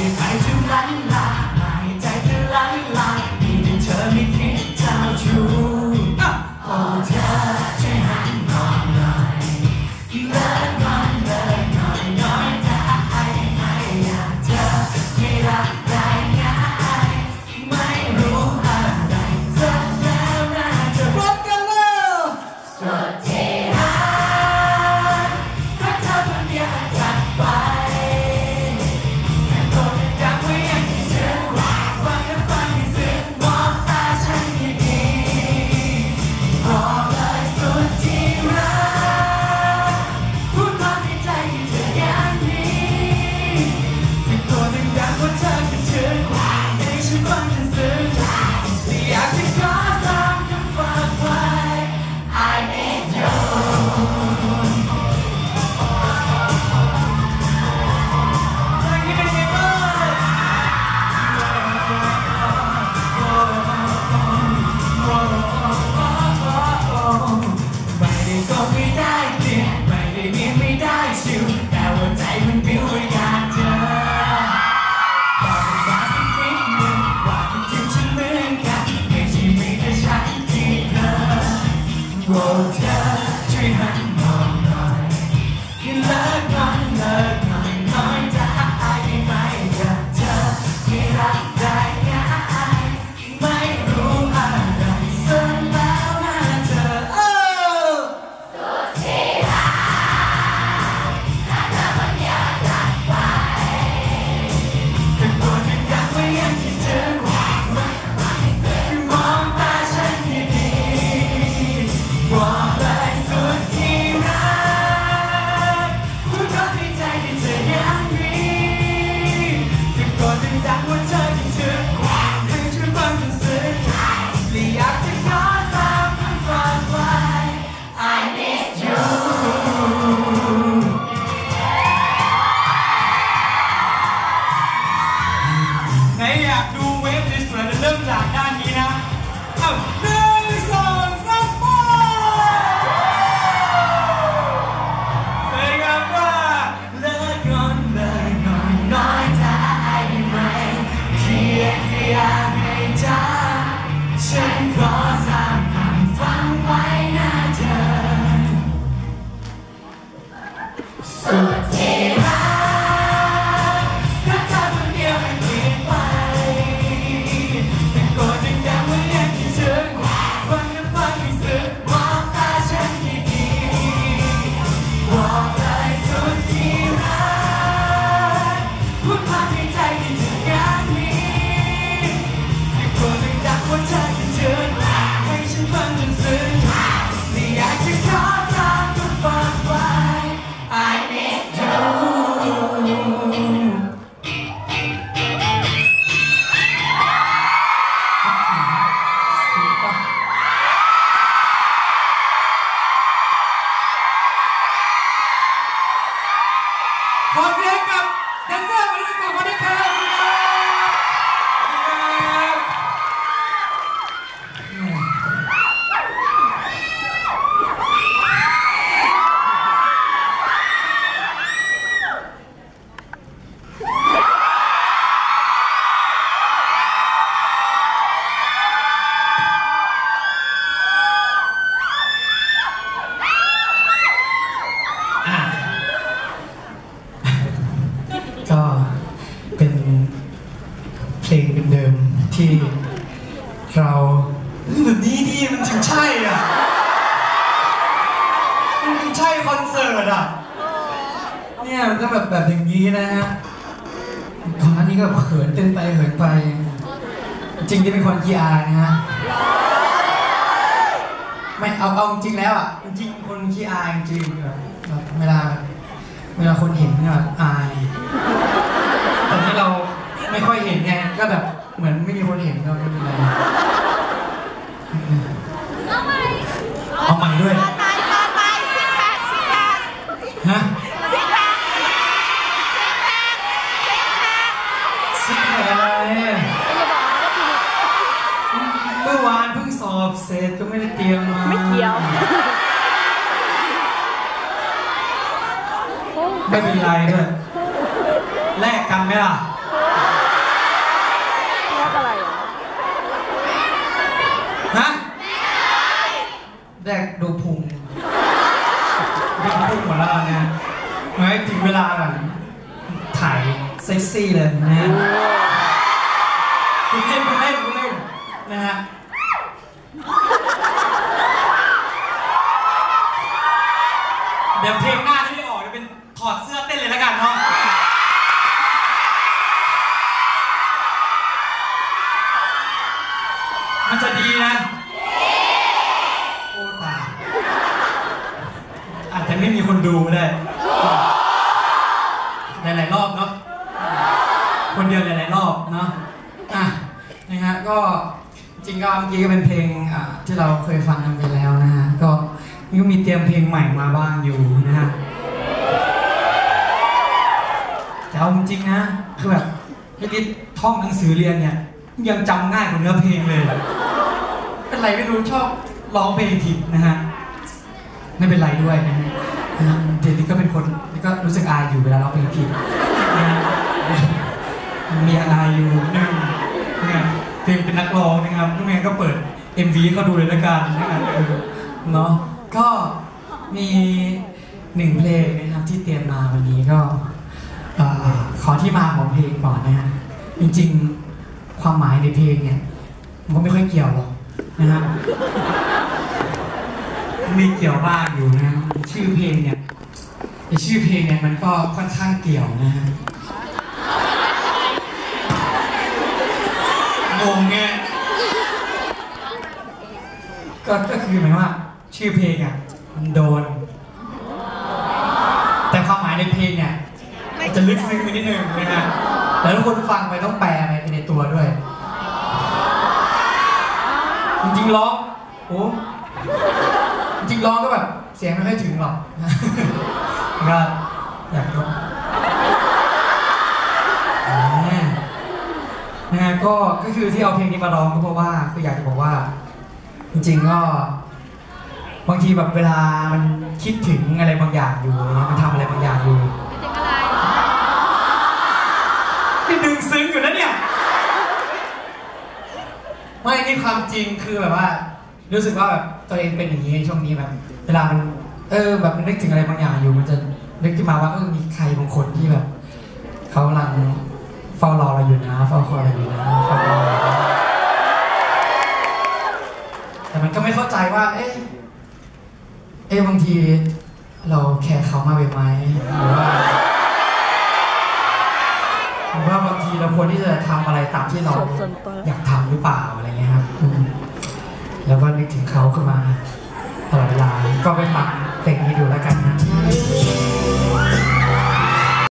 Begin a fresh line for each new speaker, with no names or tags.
Tay. 我天，居憾 อะ มันใช่คอนเสิร์ตอะ เนี่ยมันก็แบบแบบอย่างนี้นะฮะก่อนน้านี้ก็เขินเต้นไปเขินไป จริงที่เป็นคนขี้อายนะฮะ ไม่เอาเอาจริงแล้วอะ จริงคนขี้อายจริงแบบเวลาเวลาคนเห็นเนี่ยแบบอายตอนนี้เราไม่ค่อยเห็นไงก็แบบเหมือนไม่มีคนเห็นก็ไม่เป็นไร เอาใหม่ด้วย
ไปไปไปซิกแพคซิกแพค
ฮะ
ซิกแพคซิกแพคซิกแพค
ซิกแพคอะไรเมื่อวานเพิ่งสอบเสร็จก็ไม่ได้เตรียมมา
ไม่เกี่ยว
ไม่เป็นไรด้วยแลกกันไหมล่ะ
เรียกอะไรอะ
ฮะแรกดูพุงดูพุงหมดแล้วนะ ไว้ถึงเวลาแบบถ่ายเซ็กซี่เลยนะฮะคุณเล่นคุณเล่นคุณเล่นนะฮะเดี๋ยวเพลงหน้าที่ไม่ออกจะเป็นถอดเสื้อเต้นเลยแล้วกันเนาะ มันจะดีนะ โอ้ตาย อาจจะไม่มีคนดูก็ได้ หลายๆรอบเนาะ คนเดียวหลายๆรอบเนาะอะนะฮะก็จริงก็เมื่อกี้ก็เป็นเพลงอ่าที่เราเคยฟังกันไปแล้วนะฮะก็นี่ก็มีเตรียมเพลงใหม่มาบ้างอยู่นะฮะแต่เอาจริงๆนะคือแบบพี่นิดท่องหนังสือเรียนเนี่ยยังจำง่ายกว่าเนื้อเพลงเลย เป็นไรไม่รู้ชอบร้องเพลงผิดนะฮะไม่เป็นไรด้วยนะฮะนะฮะเดี๋ยวนี้ก็เป็นคนนี่ก็รู้สึกอายอยู่เวลาร้องเพลงผิด มีอายอยู่นึงเนี่ยเพลงเป็นนักร้องนะครับทุกงานก็เปิด MV ให้เขาดูเลยละกันนะครับเออเนาะก็มีหนึ่งเพลงนะครับที่เตรียมมาวันนี้ก็ขอ
ที่มาของเพลงก่อนนะฮะจริงๆความหมายในเพลงเนี่ยมันก็ไม่ค่อยเกี่ยวหรอกนะฮะมีเกี่ยวบ้างอยู่นะฮะชื่อเพลงเนี่ยไอชื่อเพลงเนี่ยมันก็ค่อนข้างเกี่ยวนะฮะ งงไงก็ก็คือหมายว่า ชื่อเพลงอะมันโดน แต่ความหมายในเพลงเนี่ยมันจะลึกซึ้งไปนิดนึงนะฮะแล้วทุกคนฟังไปต้องแปลไปในตัวด้วย จริงๆร้องโอ้จริงๆร้องก็แบบเสียงไม่ค่อยถึงหรอกก็อยากร้องอ่า นะฮะก็ก็คือที่เอาเพลงนี้มาร้องก็เพราะว่าคืออยากจะบอกว่า จริงๆก็บางทีแบบเวลามันคิดถึงอะไรบางอย่างอยู่อะไรเงี้ยมันทำอะไรบางอย่างอยู่นี่ดึงซึ้งอยู่นะเนี่ยไม่นี่ความจริงคือแบบว่า รู้สึกว่าแบบตัวเองเป็นอย่างนี้ช่วงนี้แบบ เวลามันเออแบบมันนึกถึงอะไรบางอย่างอยู่ มันจะนึกขึ้นมาว่าเออมีใครบางคนที่แบบเขากำลัง เฝ้ารอเราอยู่นะเฝ้าคอยเราอยู่นะเฝ้ารอเราอยู่นะแต่มันก็ไม่เข้าใจว่า เอ๊ะเอ๊ะบางทีเราแคร์เขามากไปไหมหรือว่าหรือว่าบางทีเราควรที่จะทำอะไรตามที่เรา
ส่วนตัว
อยากทำหรือเปล่าอะไรเงี้ยครับอืมแล้วก็นึกถึงเขาขึ้นมาตลอดเวลาก็ไปฟังเพลงนี้ดูแล้วกันนะ